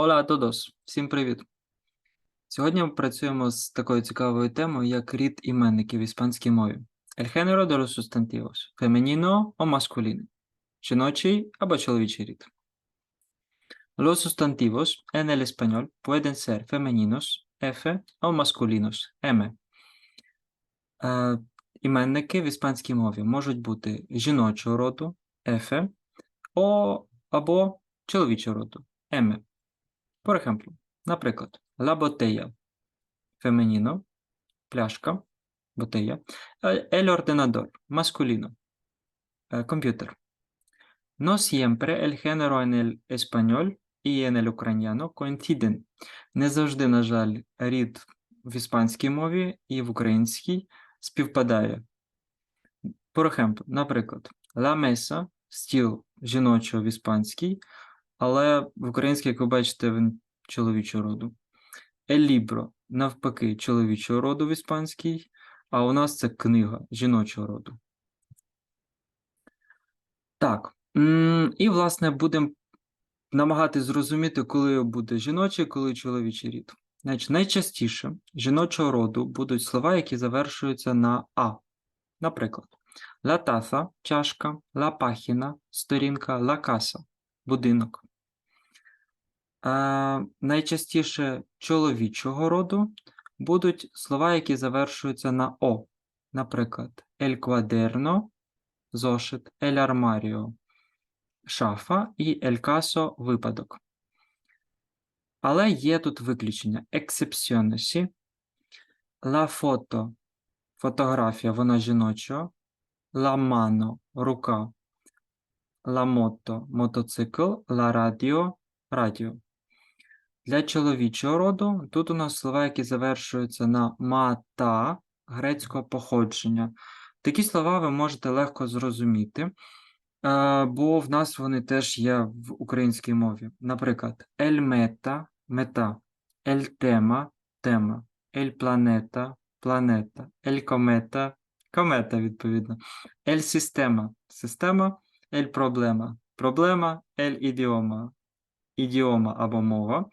Hola a todos! Всім привіт! Сьогодні ми працюємо з такою цікавою темою, як рід іменників в іспанській мові. El género de los sustantivos. Femenino o masculino. Жіночий або чоловічий рід. Los sustantivos en el español pueden ser femeninos, F, o masculinos, M. Е, іменники в іспанській мові можуть бути жіночого роду, F, або чоловічого роду, M. Por ejemplo, наприклад, la botella femenino, пляшка, botella, eh, el ordenador masculino, eh, computer. No siempre el género en el español y en el ucraniano coinciden. Не завжди, на жаль, рід в іспанській мові і в українській співпадає. Por ejemplo, наприклад, la mesa, стіл жіночого в іспанській, але в українській, як ви бачите, він чоловічого роду. Libro, навпаки, чоловічого роду в іспанській, а у нас це книга жіночого роду. Так. І, власне, будемо намагатись зрозуміти, коли буде жіночий, коли чоловічий рід. Значить, найчастіше жіночого роду будуть слова, які завершуються на А. Наприклад, la taza – чашка, la página – сторінка, la casa – будинок. Е, найчастіше чоловічого роду будуть слова, які завершуються на О. Наприклад, el cuaderno – зошит, el armario – шафа і el caso – випадок. Але є тут виключення. Excepciones. La foto – фотографія, вона жіночого. La mano – рука. La moto – мотоцикл. La radio – радіо. Для чоловічого роду тут у нас слова, які завершуються на ма-та грецького походження. Такі слова ви можете легко зрозуміти, е, бо в нас вони теж є в українській мові. Наприклад, ель мета мета, ель тема тема, ель планета планета, ель комета відповідно, ель система система, ель проблема проблема, ель ідіома ідіома або мова,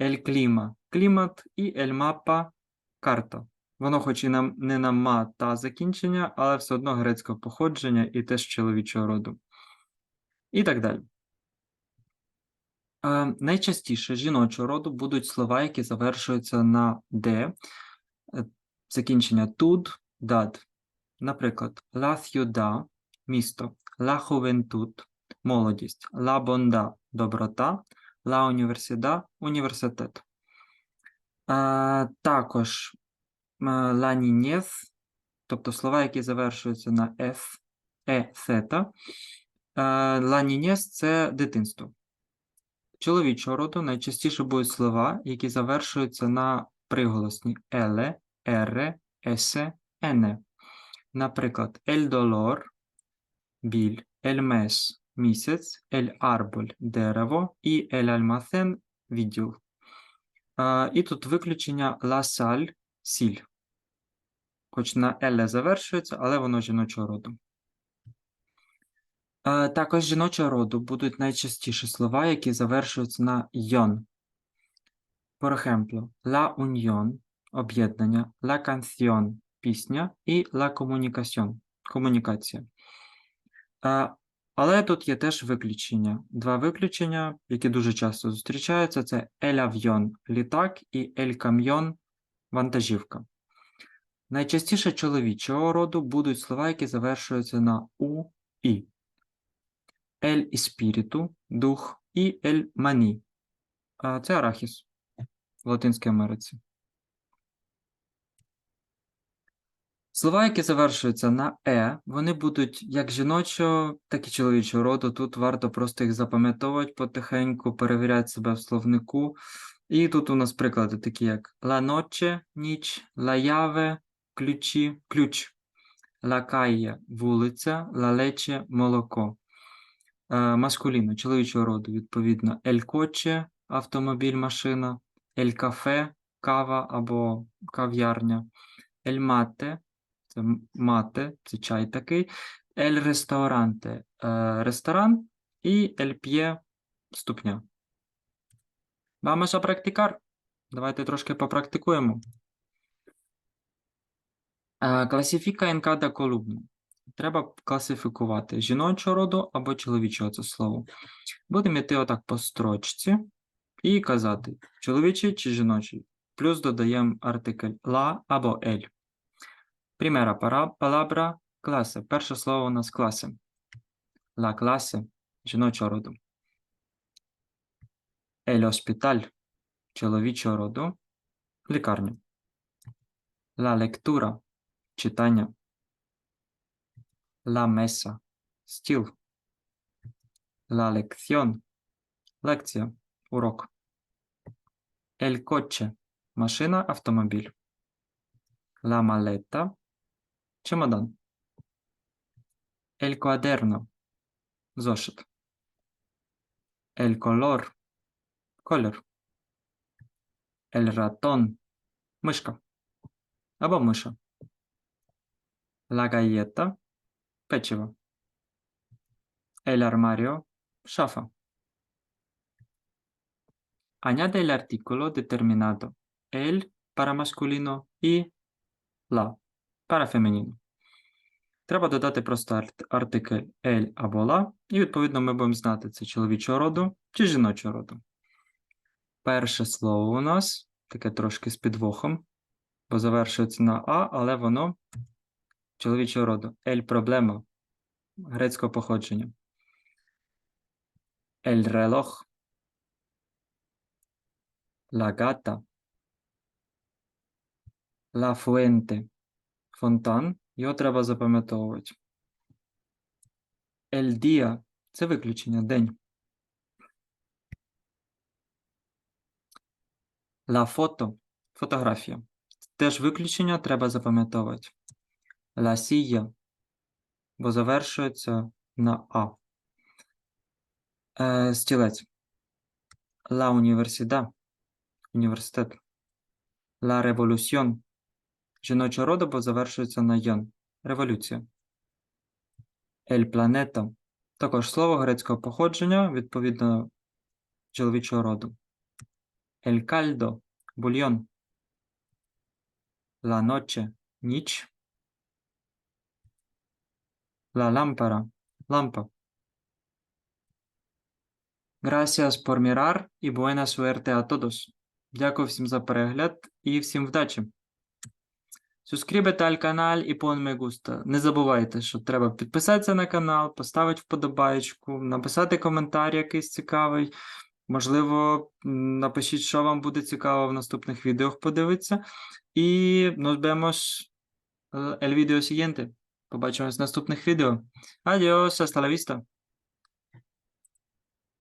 ель кліма клімат і ель мапа карта. Воно, хоч і нам не на ма та закінчення, але все одно грецького походження і теж чоловічого роду. І так далі. Е, найчастіше жіночого роду будуть слова, які завершуються на «де», е, закінчення «туд», «дад». Наприклад, «la ciudad» – місто, «la juventud» – молодість, «la bondad» – доброта, «la universidad» – університет. Е, також «la niñez», тобто слова, які завершуються на «f», «e», «theta». «La niñez» – це дитинство. Чоловічого роду найчастіше будуть слова, які завершуються на приголосні еле, ере, есе, ене. Наприклад, el dolor – біль, el mes – місяць, el árbol – дерево і el almacén – відділ. І тут виключення sal – сіль. Хоч на еле завершується, але воно жіночого роду. Також жіночого роду будуть найчастіше слова, які завершуються на йон. Por ejemplo, la unión – об'єднання, la canción – пісня і la comunicación – комунікація. Але тут є теж виключення. Два виключення, які дуже часто зустрічаються, це avión – літак і camión – вантажівка. Найчастіше чоловічого роду будуть слова, які завершуються на у, і. El Espíritu – дух і El Maní – це арахіс в Латинській Америці. Слова, які завершуються на е, вони будуть як жіночого, так і чоловічого роду. Тут варто просто їх запам'ятовувати потихеньку, перевіряти себе в словнику. І тут у нас приклади такі, як la noche – ніч, la llave – ключі, ключ, la calle – вулиця, la leche – молоко. Е, Маскуліно, чоловічого роду, відповідно, ель коче – автомобіль, машина, ель кафе – кава або кав'ярня, ель мате – це мате, це чай такий, ель ресторанте – ресторан і ель п'є – ступня. Vamos a practicar. Давайте трошки попрактикуємо. Е, Класифіка en columna. Треба класифікувати жіночого роду або чоловічого це слово. Будемо йти отак по строчці і казати, чоловічий чи жіночий. Плюс додаємо артикль la або el. Пара- palabra класе. Перше слово у нас класе. La clase жіночого роду. El hospital чоловічого роду. Лікарня. La lectura читання. La mesa стіл. La lección лекція, урок. El coche машина, автомобіль. La maleta чемодан. El cuaderno зошит. El color колір. El ratón мишка або миша. La galleta печиво. El armario шафа. Añade el artículo determinado el para masculino y la para femenino. Треба додати просто артикль el або la, і відповідно ми будемо знати, це чоловічого роду чи жіночого роду. Перше слово у нас таке трошки з підвохом, бо завершується на А, але воно чоловічого роду. El problema грецького походження. El reloj. La gata. La fuente. Фонтан. Його треба запам'ятовувати. El día. Це виключення. День. La foto. Фотографія. Теж виключення треба запам'ятовувати. La silla. Бо завершується на А. Е, стілець. La universidad. Університет. La revolución. Жіночого роду, бо завершується на ян. Революція. El planeta. Також слово грецького походження, відповідно чоловічого роду. El caldo. Бульйон. La noche. Ніч. La lámpara. Лампа. Gracias por mirar y buena suerte a todos. Дякую всім за перегляд і всім вдачі. Suscríbete al canal і pon me gusta. Не забувайте, що треба підписатися на канал, поставити вподобаєчку, написати коментар якийсь цікавий. Можливо, напишіть, що вам буде цікаво в наступних відео подивитися. І nos vemos е, el video siguiente. Побачимось в наступних відео. Adiós, hasta la vista.